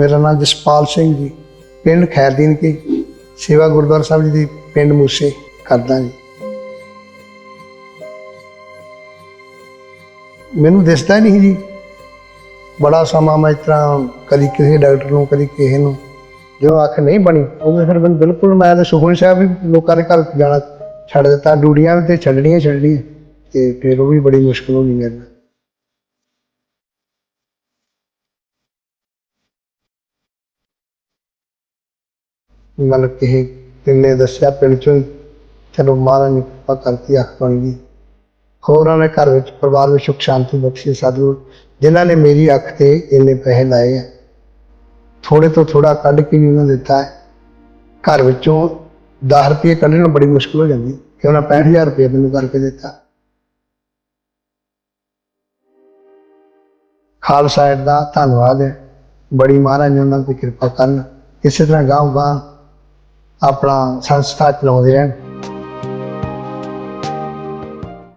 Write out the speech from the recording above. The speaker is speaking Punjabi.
ਮੇਰਾ ਨਾਮ ਜਸਪਾਲ ਸਿੰਘ ਜੀ। ਪਿੰਡ ਖੈਰਦੀਨ ਕੀ। ਸੇਵਾ ਗੁਰਦੁਆਰਾ ਸਾਹਿਬ ਜੀ ਦੀ ਪਿੰਡ ਮੂਸੇ ਕਰਦਾ ਜੀ। ਮੈਨੂੰ ਦਿਸਦਾ ਹੀ ਨਹੀਂ ਜੀ। ਬੜਾ ਸਮਾਂ ਮੈਂ ਇਸ ਤਰ੍ਹਾਂ ਕਦੀ ਕਿਸੇ ਡਾਕਟਰ ਨੂੰ, ਕਦੀ ਕਿਸੇ ਨੂੰ। ਜਦੋਂ ਅੱਖ ਨਹੀਂ ਬਣੀ ਉਹ ਫਿਰ ਮੈਨੂੰ ਬਿਲਕੁਲ ਮੈਂ ਤਾਂ ਸੁਖਮਨੀ ਸਾਹਿਬ ਵੀ ਲੋਕਾਂ ਦੇ ਘਰ ਜਾਣਾ ਛੱਡ ਦਿੱਤਾ। ਡਿਊਟੀਆਂ ਵੀ ਤੇ ਛੱਡਣੀਆਂ ਛੱਡਣੀਆਂ। ਤੇ ਫਿਰ ਉਹ ਵੀ ਬੜੀ ਮੁਸ਼ਕਲ ਹੋ ਗਈ ਮੇਰੇ ਨਾਲ। ਮਤਲਬ ਕਿ ਤਿੰਨੇ ਦੱਸਿਆ ਪਿੰਡ ਚੋਂ ਹੀ, ਚਲੋ ਮਹਾਰਾਜ ਨੇ ਕਿਰਪਾ ਕਰਤੀ ਅੱਖ ਬਣ ਗਈ। ਹੋਰਾਂ ਨੇ ਘਰ ਵਿੱਚ ਪਰਿਵਾਰ ਵਿੱਚ ਸੁਖ ਸ਼ਾਂਤੀ ਬਖਸ਼ੀ ਸਾਧੂ ਜਿਨ੍ਹਾਂ ਨੇ ਮੇਰੀ ਅੱਖ ਤੇ ਇੰਨੇ ਪੈਸੇ ਲਾਏ ਆ। ਥੋੜੇ ਤੋਂ ਥੋੜਾ ਕੱਢ ਕੇ ਵੀ ਉਹਨਾਂ ਦਿੱਤਾ ਹੈ। ਘਰ ਵਿੱਚੋਂ 10 ਰੁਪਏ ਕੱਢਣਾ ਬੜੀ ਮੁਸ਼ਕਲ ਹੋ ਜਾਂਦੀ। ਕਿ ਉਹਨਾਂ 65000 ਰੁਪਏ ਮੈਨੂੰ ਕਰਕੇ ਦਿੱਤਾ। ਖਾਲਸਾ ਏਡ ਦਾ ਧੰਨਵਾਦ ਹੈ। ਬੜੀ ਮਹਾਰਾਜ ਨੇ ਉਹਨਾਂ ਦੀ ਕਿਰਪਾ ਕਰਨ। ਇਸੇ ਤਰ੍ਹਾਂ ਗਾਂਵ ਗਾਂ ਆਪਣਾ ਸੰਸਥਾ ਚਲਾਉਂਦੇ ਰਹਿਣ।